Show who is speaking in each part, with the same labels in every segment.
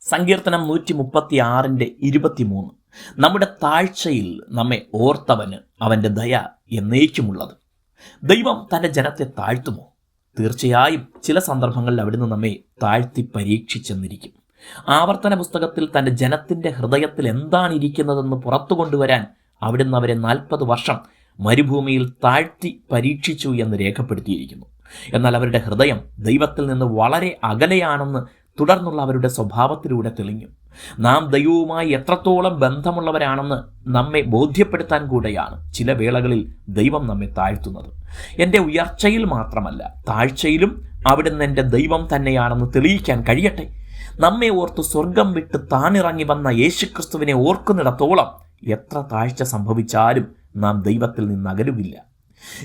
Speaker 1: സങ്കീർത്തനം നൂറ്റി മുപ്പത്തി ആറിന്റെ ഇരുപത്തിമൂന്ന്. നമ്മുടെ താഴ്ചയിൽ നമ്മെ ഓർത്തവന് അവന്റെ ദയ എന്നേക്കുമുള്ളത്. ദൈവം തന്റെ ജനത്തെ താഴ്ത്തുമോ? തീർച്ചയായും ചില സന്ദർഭങ്ങളിൽ അവിടുന്ന് നമ്മെ താഴ്ത്തി പരീക്ഷിച്ചെന്നിരിക്കും. ആവർത്തന പുസ്തകത്തിൽ തന്റെ ജനത്തിന്റെ ഹൃദയത്തിൽ എന്താണ് ഇരിക്കുന്നതെന്ന് പുറത്തു കൊണ്ടുവരാൻ അവിടുന്ന് അവരെ നാൽപ്പത് വർഷം മരുഭൂമിയിൽ താഴ്ത്തി പരീക്ഷിച്ചു എന്ന് രേഖപ്പെടുത്തിയിരിക്കുന്നു. എന്നാൽ അവരുടെ ഹൃദയം ദൈവത്തിൽ നിന്ന് വളരെ അകലെയാണെന്ന് തുടർന്നുള്ള അവരുടെ സ്വഭാവത്തിലൂടെ തെളിഞ്ഞു. നാം ദൈവവുമായി എത്രത്തോളം ബന്ധമുള്ളവരാണെന്ന് നമ്മെ ബോധ്യപ്പെടുത്താൻ കൂടെയാണ് ചില വേളകളിൽ ദൈവം നമ്മെ താഴ്ത്തുന്നത്. എന്റെ ഉയർച്ചയിൽ മാത്രമല്ല താഴ്ചയിലും അവിടുന്ന് എന്റെ ദൈവം തന്നെയാണെന്ന് തെളിയിക്കാൻ കഴിയട്ടെ. നമ്മെ ഓർത്ത് സ്വർഗം വിട്ട് താനിറങ്ങി വന്ന യേശുക്രിസ്തുവിനെ ഓർക്കുന്നിടത്തോളം എത്ര താഴ്ച സംഭവിച്ചാലും നാം ദൈവത്തിൽ നിന്ന്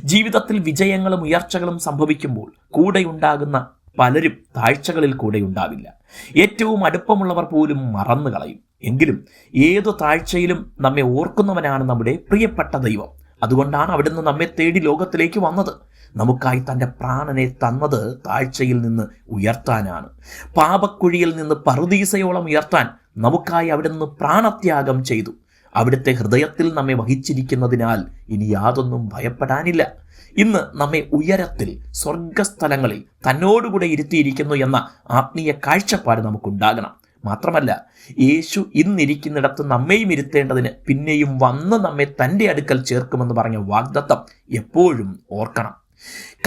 Speaker 1: ജീവിതത്തിൽ വിജയങ്ങളും ഉയർച്ചകളും സംഭവിക്കുമ്പോൾ കൂടെയുണ്ടാകുന്ന പലരും താഴ്ചകളിൽ കൂടെ ഉണ്ടാവില്ല. ഏറ്റവും അടുപ്പമുള്ളവർ പോലും മറന്നു കളയും. എങ്കിലും ഏതു താഴ്ചയിലും നമ്മെ ഓർക്കുന്നവനാണ് നമ്മുടെ പ്രിയപ്പെട്ട ദൈവം. അതുകൊണ്ടാണ് അവിടുന്ന് നമ്മെ തേടി ലോകത്തിലേക്ക് വന്നത്. നമുക്കായി തന്റെ പ്രാണനെ തന്നത് താഴ്ചയിൽ നിന്ന് ഉയർത്താനാണ്. പാപക്കുഴിയിൽ നിന്ന് പറുദീസയോളം ഉയർത്താൻ നമുക്കായി അവിടുന്ന് പ്രാണത്യാഗം ചെയ്തു. അവിടുത്തെ ഹൃദയത്തിൽ നമ്മെ വഹിച്ചിരിക്കുന്നതിനാൽ ഇനി യാതൊന്നും ഭയപ്പെടാനില്ല. ഇന്ന് നമ്മെ ഉയരത്തിൽ സ്വർഗസ്ഥലങ്ങളിൽ തന്നോടുകൂടെ ഇരുത്തിയിരിക്കുന്നു എന്ന ആത്മീയ കാഴ്ചപ്പാട് നമുക്കുണ്ടാകണം. മാത്രമല്ല യേശു ഇന്നിരിക്കുന്നിടത്ത് നമ്മെയും ഇരുത്തേണ്ടതിന് പിന്നെയും വന്ന് നമ്മെ തന്റെ അടുക്കൽ ചേർക്കുമെന്ന് പറഞ്ഞ വാഗ്ദത്തം എപ്പോഴും ഓർക്കണം.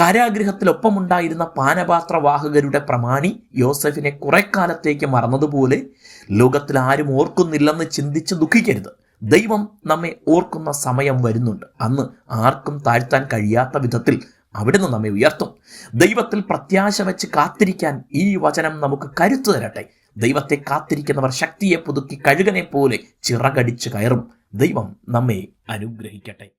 Speaker 1: കാരാഗൃഹത്തിലൊപ്പമുണ്ടായിരുന്ന പാനപാത്രവാഹകരുടെ പ്രമാണി യോസഫിനെ കുറെ കാലത്തേക്ക് മറന്നതുപോലെ ലോകത്തിൽ ആരും ഓർക്കുന്നില്ലെന്ന് ചിന്തിച്ച് ദുഃഖിക്കരുത്. ദൈവം നമ്മെ ഓർക്കുന്ന സമയം വരുന്നുണ്ട്. അന്ന് ആർക്കും താഴ്ത്താൻ കഴിയാത്ത വിധത്തിൽ അവിടുന്ന് നമ്മെ ഉയർത്തും. ദൈവത്തിൽ പ്രത്യാശ വെച്ച് കാത്തിരിക്കാൻ ഈ വചനം നമുക്ക് കരുത്തു തരട്ടെ. ദൈവത്തെ കാത്തിരിക്കുന്നവർ ശക്തിയെ പുതുക്കി കഴുകനെ പോലെ ചിറകടിച്ച് കയറും. ദൈവം നമ്മെ അനുഗ്രഹിക്കട്ടെ.